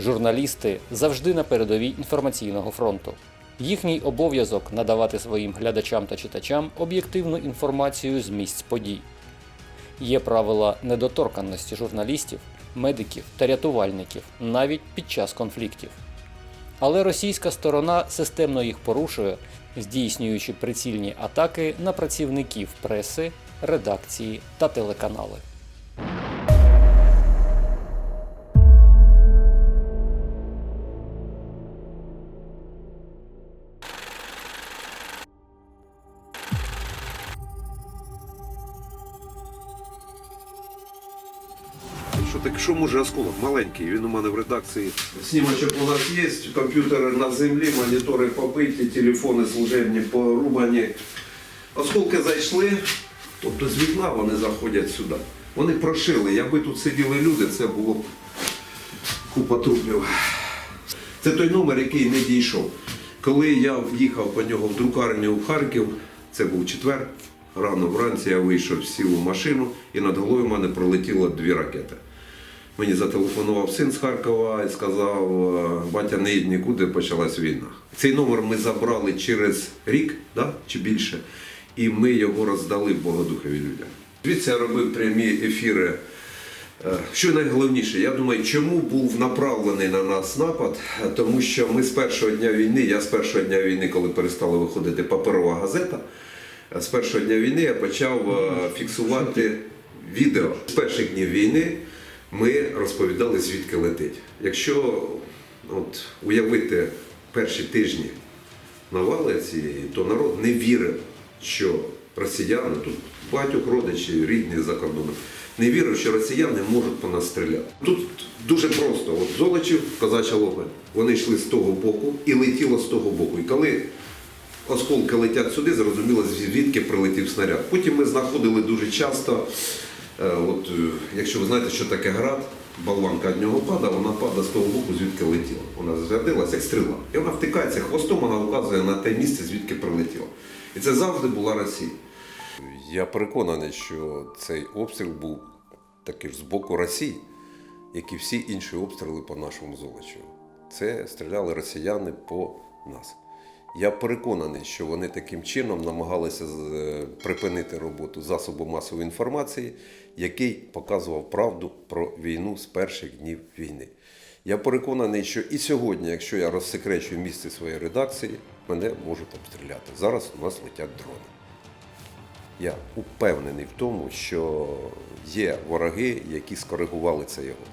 Журналісти завжди на передовій інформаційного фронту. Їхній обов'язок надавати своїм глядачам та читачам об'єктивну інформацію з місць подій. Є правила недоторканності журналістів, медиків та рятувальників навіть під час конфліктів. Але російська сторона системно їх порушує, здійснюючи прицільні атаки на працівників преси, редакції та телеканали. Що так, що може осколок? Маленький, він у мене в редакції. Снімочок у нас є, комп'ютери на землі, монітори побиті, телефони служебні порубані. Осколки зайшли, тобто з вікна вони заходять сюди. Вони прошили. Якби тут сиділи люди, це було б купа трупів. Це той номер, який не дійшов. Коли я в'їхав по нього в друкарню в Харків, це був четвер. Рано вранці я вийшов, сів у машину і над головою в мене пролетіло дві ракети. Мені зателефонував син з Харкова і сказав, «Е, батя не їдь нікуди, почалась війна. Цей номер ми забрали через рік да? чи більше, і ми його роздали Богодухові людям. Звідси я робив прямі ефіри. Е, Що найголовніше, я думаю, чому був направлений на нас напад? Тому що ми з першого дня війни, я з першого дня війни, коли перестала виходити паперова газета, з першого дня війни я почав е, фіксувати відео. З перших днів війни ми розповідали, звідки летить. Якщо от, уявити перші тижні навали цієї, то народ не вірив, що росіяни, тут багатьох родичів, рідних за кордоном, не вірив, що росіяни можуть по нас стріляти. Тут дуже просто. От Золочів, Козача Лопань, вони йшли з того боку і летіло з того боку. І коли осколки летять сюди, зрозуміло, звідки прилетів снаряд. Потім ми знаходили дуже часто, от, е, якщо ви знаєте, що таке град, болванка від нього падає, вона падає з того боку, звідки летіла. Вона зарядилася, як стріла. І вона втикається хвостом, вона вказує на те місце, звідки прилетіла. І це завжди була Росія. Я переконаний, що цей обстріл був такий ж з боку Росії, як і всі інші обстріли по нашому золочу. Це стріляли росіяни по нас. Я переконаний, що вони таким чином намагалися е, припинити роботу засобу масової інформації, який показував правду про війну з перших днів війни. Я переконаний, що і сьогодні, якщо я розсекречу місце своєї редакції, мене можуть обстріляти. Зараз у нас летять дрони. Я упевнений в тому, що є вороги, які скоригували це його.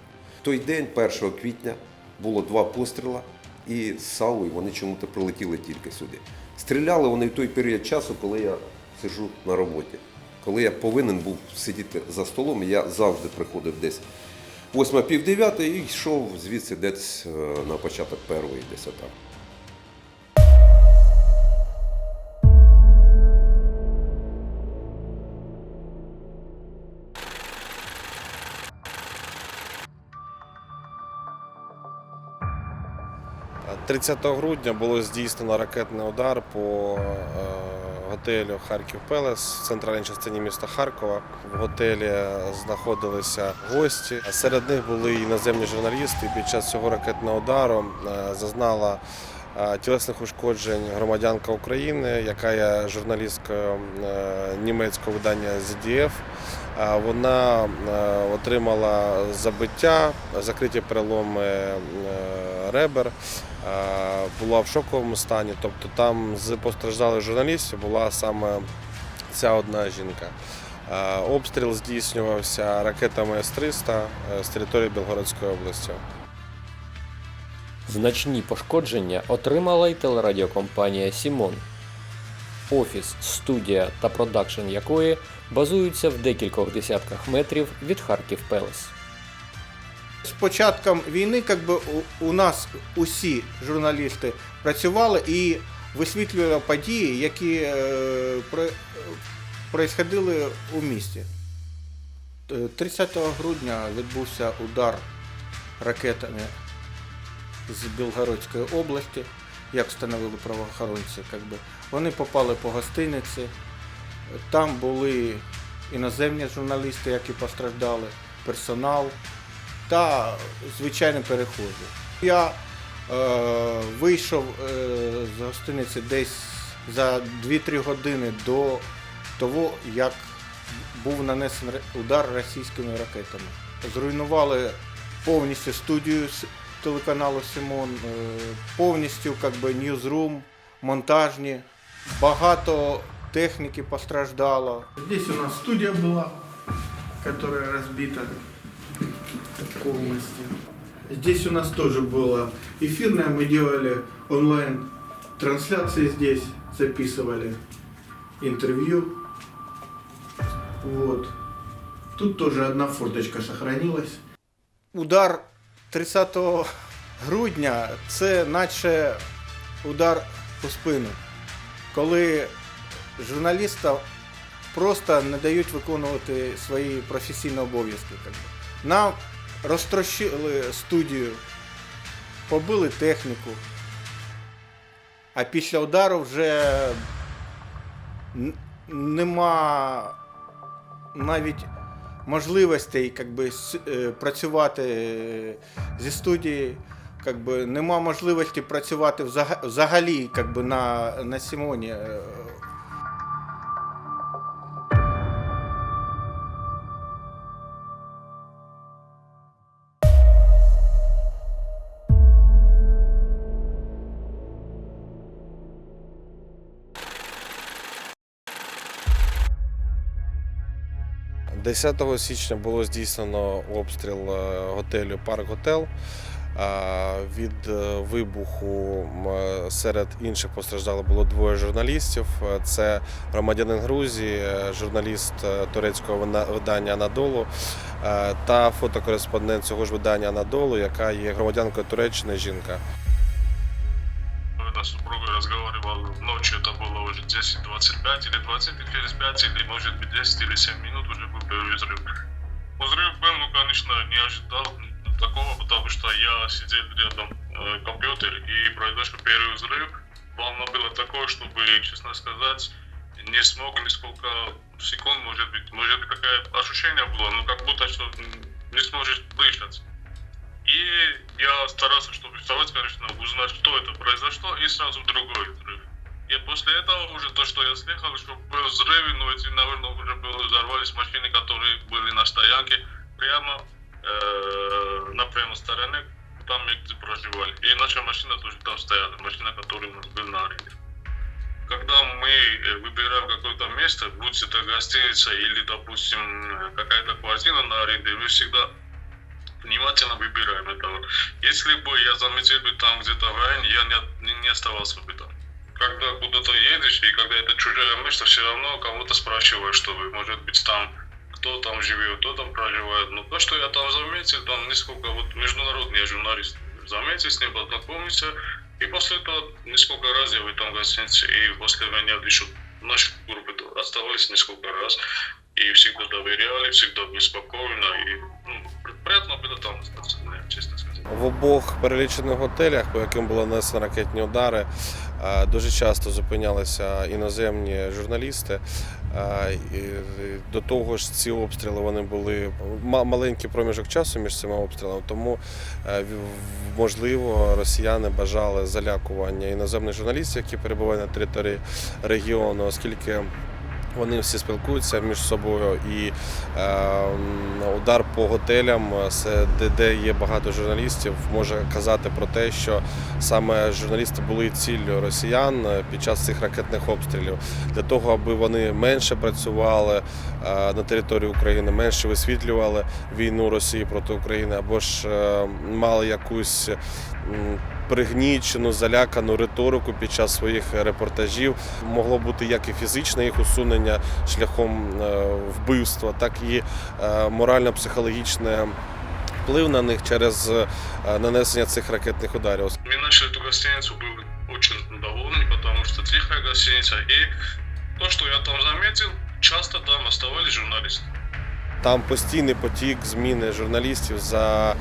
В той день, 1 квітня, було два постріла, і з Савою вони чому-то прилетіли тільки сюди. Стріляли вони в той період часу, коли я сиджу на роботі. Коли я повинен був сидіти за столом, я завжди приходив десь 8 пів 9 і йшов звідси десь е, на початок першої, десь 30 грудня було здійснено ракетний удар по е, готелю Харків Пелес в центральній частині міста Харкова. В готелі знаходилися гості. Серед них були іноземні журналісти. Під час цього ракетного удару е, зазнала е, тілесних ушкоджень громадянка України, яка є журналісткою німецького видання ZDF. Вона е, отримала забиття, закриті переломи е, ребер, була в шоковому стані. Тобто там з постраждалих журналістів була саме ця одна жінка. Обстріл здійснювався ракетами С-300 е, з території Білгородської області. Значні пошкодження отримала й телерадіокомпанія Сімон. Офіс, студія та продакшн якої базуються в декількох десятках метрів від Харків Пелес. З початком війни как би, у, нас усі журналісти працювали і висвітлювали події, які е, про, е, у місті. Е, 30 грудня відбувся удар ракетами з Білгородської області, як встановили правоохоронці. Как би. Вони попали по гостиниці. Там були іноземні журналісти, які постраждали, персонал та звичайні перехожі. Я е, вийшов е, з гостиниці десь за 2-3 години до того, як був нанесений удар російськими ракетами. Зруйнували повністю студію телеканалу Симон, е, повністю как би, ньюзрум, монтажні. Багато техніки постраждало. Здесь у нас студія була, которая разбита полностью. Здесь у нас тоже было эфирное, мы делали онлайн трансляции здесь, записывали интервью. Вот. Тут тоже одна форточка сохранилась. Удар 30 грудня це наче удар у спину, коли журналістам просто не дають виконувати свої професійні обов'язки. Нам розтрощили студію, побили техніку, а після удару вже нема навіть можливостей как би, е, працювати е, зі студії. Как би, нема можливості працювати взагалі как би, на, на Сімоні. 10 січня було здійснено обстріл е, готелю Парк Готел. А, Від е, вибуху м, е, серед інших постраждало було двоє журналістів. Е, Це громадянин Грузії, е, журналіст е, турецького вина- видання Анадолу е, та фотокореспондент цього ж видання Анадолу, яка є громадянкою Туреччини жінка. Когда с супругой разговаривал ночью, это было уже 10.25 или 20 через 5, или может быть 10 или 7 минут уже Был взрыв. Взрыв был, ну, конечно, не ожидал такого, потому что я сидел рядом э, компьютер и произошел первый взрыв. Волна была такой, чтобы, честно сказать, не смог несколько секунд, может быть, может быть, какое ощущение было, ну, как будто, что не сможешь дышать. И я старался, чтобы вставать, конечно, узнать, что это произошло, и сразу другой взрыв. И после этого уже то, что я слышал, что был взрыв, но эти, наверное, уже были, взорвались машины, которые были на стоянке прямо э, на прямой стороне, там где проживали. И наша машина тоже там стояла, машина, которая у нас была на аренде. Когда мы э, выбираем какое-то место, будь это гостиница или, допустим, какая-то квартира на аренде, мы всегда внимательно выбираем это. Если бы я заметил бы там где-то в районе, я не, не оставался бы там. Когда куда-то едешь, и когда это чужое место, все равно кого-то спрашиваешь, что вы, может быть, там, кто там живет, кто там проживает. Но то, что я там заметил, там несколько, вот международный я журналист, заметил с ним, познакомился, и после этого несколько раз я в этом гостинице, и после меня еще наши группы оставались несколько раз, и всегда доверяли, всегда были спокойно, и ну, приятно было там остаться, да, честно сказать. В обох перелічених готелях, по яким було нанесено ракетні удари, е, дуже часто зупинялися іноземні журналісти. До того ж, ці обстріли вони були ма- маленький проміжок часу між цими обстрілами, тому е, можливо росіяни бажали залякування іноземних журналістів, які перебувають на території регіону, оскільки. Вони всі спілкуються між собою, і е, удар по готелям, е, де, де є багато журналістів, може казати про те, що саме журналісти були ціллю росіян е, під час цих ракетних обстрілів. Для того, аби вони менше працювали е, на території України, менше висвітлювали війну Росії проти України, або ж е, мали якусь пригнічену, залякану риторику під час своїх репортажів. Могло бути як і фізичне їх усунення шляхом е, вбивства, так і е, морально-психологічне вплив на них через е, нанесення цих ракетних ударів. Мы начали эту гостиницу, были очень довольны, потому что тихая гостиница, и то, что я там заметил, часто там оставались журналисты. Там постійний потік зміни журналістів за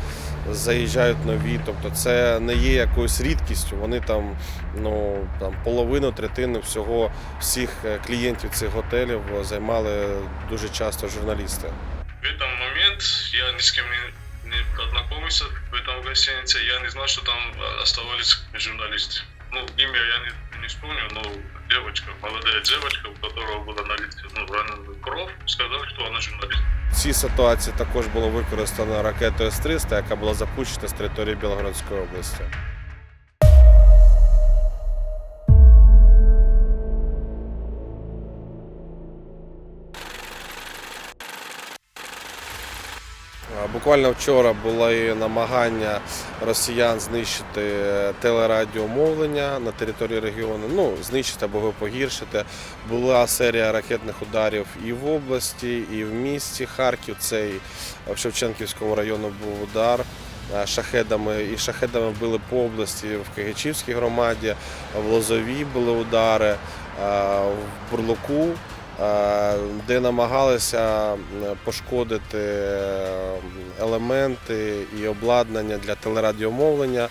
заїжджають нові. Тобто це не є якоюсь рідкістю. Вони там ну там половину, третину всього всіх е, клієнтів цих готелів займали дуже часто журналісти. В этот момент я ни с кем не, не ознакомился в этом гостинице. Я не знал, что там э, оставались журналисты. Ну, имя я не, не вспомню, но девочка, молодая девочка, у которого была на лице ну, раненая кровь, сказала, что она журналист. Цій ситуації також було використано ракету С-300, яка була запущена з території Білогородської області. Буквально вчора було і намагання росіян знищити телерадіомовлення на території регіону. Ну, знищити або погіршити. Була серія ракетних ударів і в області, і в місті Харків. Це і в Шевченківському районі був удар. е, Шахедами і шахедами били по області в Кигичівській громаді, в Лозовій були удари, е, в Бурлуку е, де намагалися пошкодити е, елементи і обладнання для телерадіомовлення.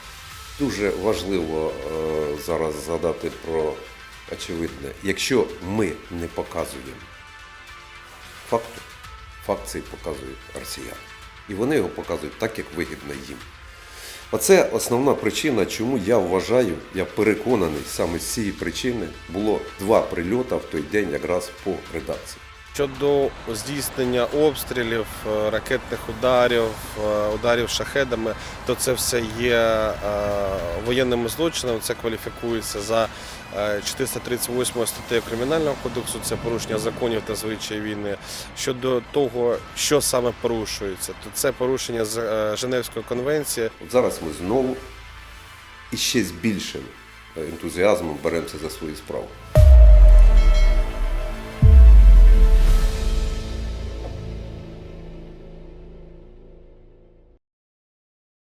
Дуже важливо е, зараз згадати про очевидне. Якщо ми не показуємо факту, факт цей показують росіяни. І вони його показують так, як вигідно їм. Оце основна причина, чому я вважаю, я переконаний, саме з цієї причини було два прильоти в той день якраз по редакції. Щодо здійснення обстрілів, е, ракетних ударів, е, ударів шахедами, то це все є е, воєнними злочинами. Це кваліфікується за е, 438 статтею Кримінального кодексу. Це порушення законів та звичаї війни. Щодо того, що саме порушується, то це порушення з Женевської конвенції. Зараз ми знову і ще з більшим ентузіазмом беремося за свою справу.